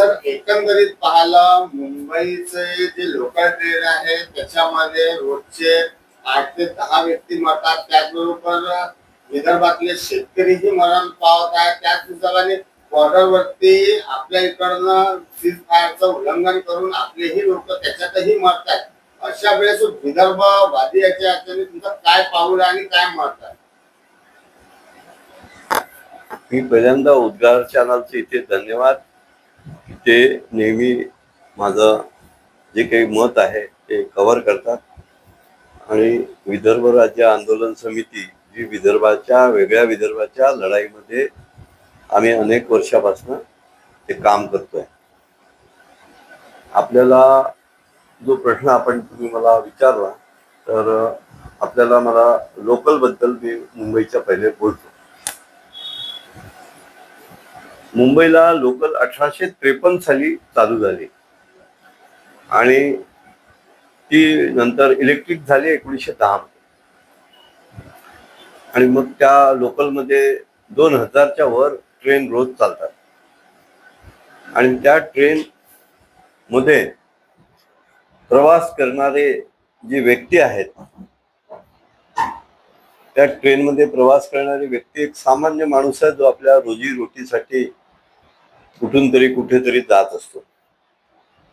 Sir एकंदरीत पाहायला मुंबईचे जे लोकल ट्रेन आहे त्याच्यामध्ये रोजचे आठ ते दहा व्यक्ती मरतात. त्याचबरोबर विदर्भातले शेतकरीही मरण पावत आहेत त्याच हिशोबाने बॉर्डरवरती आपल्या इकडनं सीज फायरचं उल्लंघन करून आपलेही लोक त्याच्यातही मरत आहेत अशा वेळेस विदर्भवादी याच्या अडचणी तुमचं काय पाऊल आहे आणि काय मत आहे? मी पहिल्यांदा उद्गार चॅनलचे इथे धन्यवाद. ते नेहमी माझं जे काही मत आहे ते कव्हर करतात. आणि विदर्भ राज्य आंदोलन समिती जी विदर्भाच्या वेगळ्या विदर्भाच्या लढाईमध्ये आम्ही अनेक वर्षापासून ते काम करतोय. आपल्याला जो प्रश्न आपण तुम्ही मला विचारला तर आपल्याला मला लोकलबद्दल मी मुंबईच्या पहिले बोलतो. मुंबईला लोकल अठराशे त्रेपन्न साली चालू झाली. आणि ती नंतर इलेक्ट्रिक झाली एकोणीसशे दहा आणि मग त्या लोकलमध्ये दोन हजारच्या वर ट्रेन रोज चालतात. आणि त्या ट्रेन मध्ये प्रवास करणारे जे व्यक्ती आहेत त्या ट्रेनमध्ये प्रवास करणारी व्यक्ती एक सामान्य माणूस आहे जो आपल्या रोजी रोटीसाठी कुठून तरी कुठेतरी जात असतो.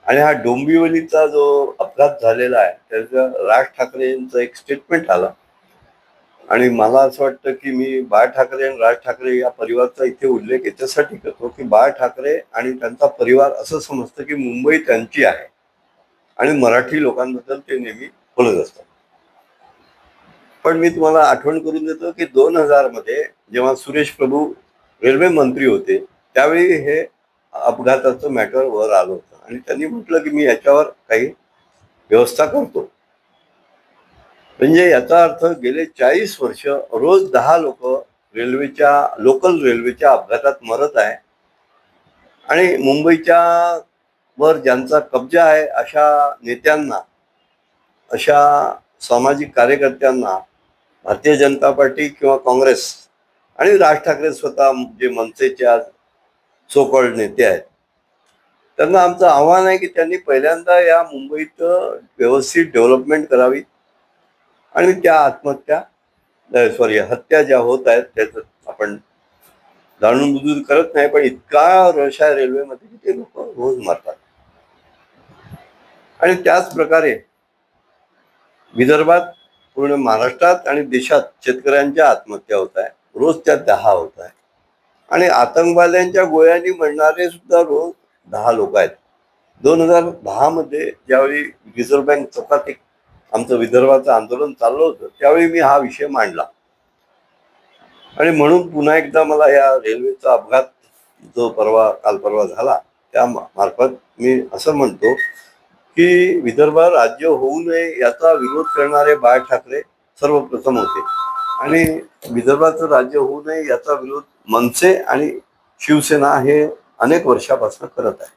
आणि हा डोंबिवलीचा जो अपघात झालेला आहे त्याचा राज ठाकरे यांचं एक स्टेटमेंट आला. आणि मला असं वाटतं की मी बाळ ठाकरे आणि राज ठाकरे या परिवाराचा इथे उल्लेख याच्यासाठी करतो की बाळ ठाकरे आणि त्यांचा परिवार असं समजतं की मुंबई त्यांची आहे. आणि मराठी लोकांबद्दल ते नेहमी बोलत असतात. पण मी तुम्हाला आठवण करून देतो की दोन हजारमध्ये जेव्हा सुरेश प्रभू रेल्वे मंत्री होते त्यावेळी हे अपघाताचं मॅटर वर आलं होतं. आणि त्यांनी म्हटलं की मी याच्यावर काही व्यवस्था करतो. म्हणजे याचा अर्थ गेले चाळीस वर्ष रोज दहा लोक रेल्वेच्या लोकल रेल्वेच्या अपघातात मरत आहे. आणि मुंबईच्या वर ज्यांचा कब्जा आहे अशा नेत्यांना अशा सामाजिक कार्यकर्त्यांना भारतीय जनता पार्टी किंवा काँग्रेस आणि राज ठाकरे स्वतः जे मनसेचे आज सोकॉल्ड नेते आहेत. त्यांना आमचं आव्हान आहे की त्यांनी पहिल्यांदा या मुंबईत व्यवस्थित डेव्हलपमेंट करावी आणि त्या आत्महत्या सॉरी हत्या ज्या होत आहेत त्याचं आपण जाणून बुजून करत नाही पण इतका रश आहे रेल्वेमध्ये की ते लोक रोज मारतात. आणि त्याच प्रकारे विदर्भात पूर्ण महाराष्ट्रात आणि देशात शेतकऱ्यांच्या आत्महत्या होत आहे. रोज त्या दहा होत आहे. आणि आतंकवाद्यांच्या गोळ्यांनी म्हणणारे सुद्धा रोज दहा लोक आहेत. दोन हजार दहा मध्ये ज्यावेळी रिझर्व्ह बँक चौकात एक आमचं विदर्भाचं आंदोलन चाललं होतं त्यावेळी मी हा विषय मांडला. आणि म्हणून पुन्हा एकदा मला या रेल्वेचा अपघात जो परवा काल परवा झाला त्या मार्फत मी असं म्हणतो की विदर्भ राज्य होऊ नये याचा विरोध करणारे बाळ ठाकरे सर्वप्रथम होते. आणि विदर्भाचं राज्य होऊ नये याचा विरोध मनसे आणि शिवसेना हे अनेक वर्षापासून करत आहे.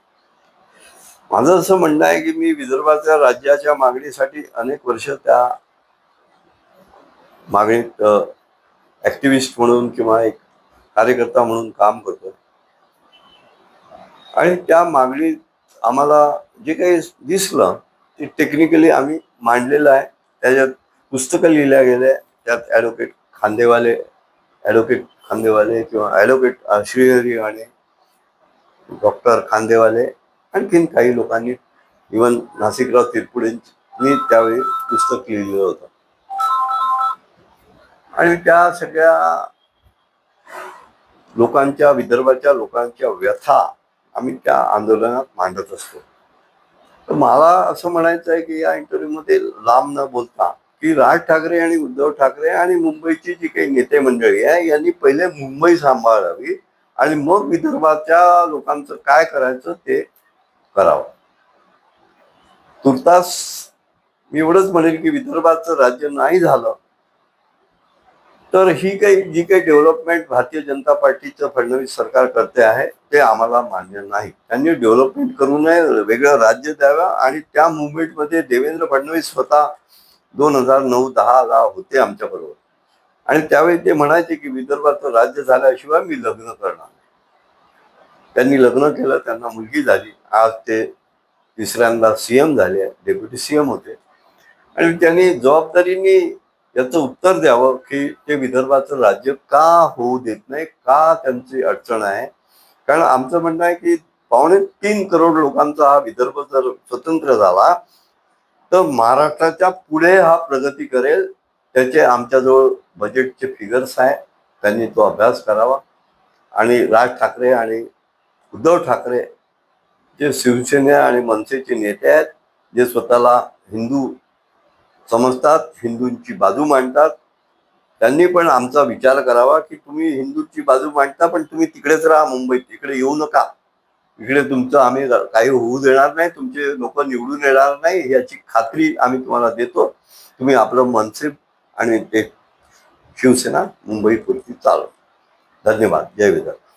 माझं असं म्हणणं आहे की मी विदर्भाच्या राज्याच्या मागणीसाठी अनेक वर्ष त्या मागणीत ऍक्टिव्हिस्ट म्हणून किंवा एक कार्यकर्ता म्हणून काम करतो आणि त्या मागणीत आम्हाला जे काही दिसलं ते टेक्निकली आम्ही मांडलेलं आहे. त्याच्यात पुस्तकं लिहिल्या गेल्या त्यात ॲडव्होकेट खांदेवाले ॲडव्होकेट खांदेवाले किंवा ॲडव्होकेट श्रीहरी आणि डॉक्टर खांदेवाले आणखीन काही लोकांनी इवन नाशिकराव तिरपुडेंनी त्यावेळी पुस्तक लिहिलेलं होतं. आणि त्या सगळ्या लोकांच्या विदर्भाच्या लोकांच्या व्यथा आम्ही त्या आंदोलनात मांडत असतो. तर मला असं म्हणायचं आहे की या इंटरव्ह्यूमध्ये लांब न बोलता की राज ठाकरे आणि उद्धव ठाकरे आणि मुंबईची जी काही नेते मंडळी आहे यांनी पहिले मुंबई सांभाळावी आणि मग विदर्भाच्या लोकांचं काय करायचं ते करावं. तुर्तास मी एवढंच म्हणेल की विदर्भाचं राज्य नाही झालं तर ही काही जी काही डेव्हलपमेंट भारतीय जनता पार्टीचं फडणवीस सरकार करते आहे ते आम्हाला मान्य नाही. त्यांनी डेव्हलपमेंट करू नये वेगळं राज्य द्यावं आणि त्या मुवमेंटमध्ये देवेंद्र फडणवीस स्वतः दोन हजार नऊ दहा ला होते आमच्या बरोबर. आणि त्यावेळी ते म्हणायचे की विदर्भाचं राज्य झाल्याशिवाय मी लग्न करणार त्यांनी लग्न केलं त्यांना मुलगी झाली. आज ते तिसऱ्यांदा सीएम झाले डेप्युटी सीएम होते. आणि त्यांनी जबाबदारीने याचं उत्तर द्यावं की ते विदर्भाचं राज्य का होऊ देत नाही का त्यांची अडचण आहे? कारण आमचं म्हणणं आहे की पावणे तीन करोड लोकांचा हा विदर्भ जर स्वतंत्र झाला तर महाराष्ट्राच्या पुढे हा प्रगती करेल त्याचे आमच्याजवळ बजेटचे फिगर्स आहे त्यांनी तो अभ्यास करावा. आणि राज ठाकरे आणि उद्धव ठाकरे जे शिवसेना आणि मनसेचे नेते आहेत जे स्वतःला हिंदू समजतात हिंदूंची बाजू मांडतात त्यांनी पण आमचा विचार करावा की तुम्ही हिंदूंची बाजू मांडता पण तुम्ही तिकडेच राहा मुंबईत इकडे येऊ नका. इकडे तुमचं आम्ही काही होऊ देणार नाही तुमचे लोक निवडून येणार नाही याची खात्री आम्ही तुम्हाला देतो. तुम्ही आपलं मनसे आणि ते शिवसेना मुंबई पुरती चालव. धन्यवाद. जय विदर्भ